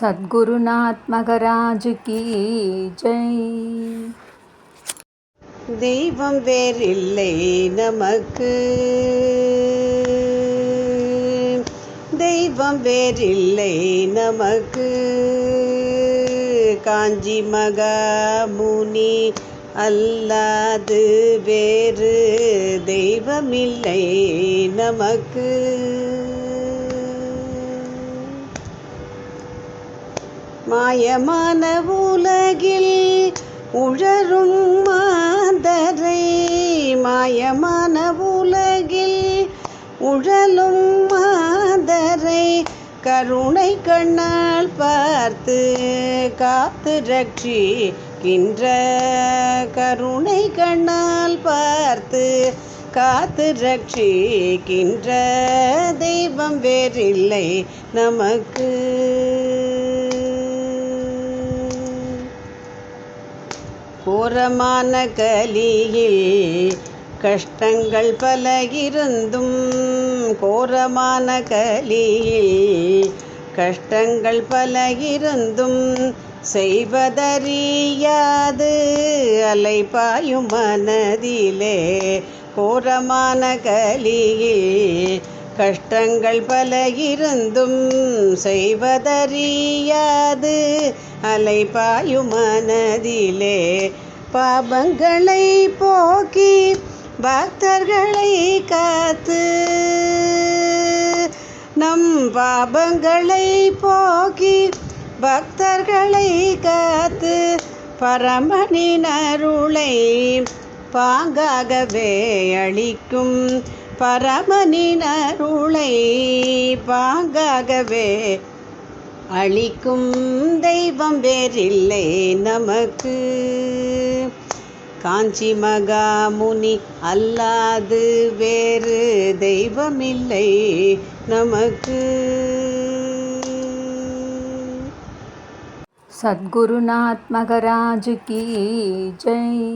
சத்குருநாத் மகராஜ் கி ஜெய். தெய்வம் வேறில்லை நமக்கு. தெய்வம் வேறில்லை நமக்கு. காஞ்சி மகாமுனி அல்லாது வேறு தெய்வமில்லை நமக்கு. மாயமான உலகில் உழரும் மாதரை மாயமான உலகில் உழலும் மாதரை கருணை கண்ணால் பார்த்து காத்து ரட்சிக்கின்ற கருணை கண்ணால் பார்த்து காத்து ரட்சிக்கின்ற தெய்வம் வேறில்லை நமக்கு. கோரமான கலியில் கஷ்டங்கள் பல இருந்தும் கோரமான கலியில் கஷ்டங்கள் பல இருந்தும் செய்வதறியாது அலைபாயும் மனதிலே கோரமான கலியில் கஷ்டங்கள் பல இருந்தும் செய்வதறியாது அலைபாயும் மனதிலே பாபங்களை போக்கி பக்தர்களை காத்து நம் பாபங்களை போக்கி பக்தர்களை காத்து பரமனின் அருளை பாங்காகவே அளிக்கும் பரமனின் அருளை பாங்காகவே அளிக்கும் தெய்வம் வேறில்லை நமக்கு. காஞ்சி மகா முனி அல்லாது வேறு தெய்வமில்லை நமக்கு. சத்குருநாத் மகராஜு கி ஜெய்.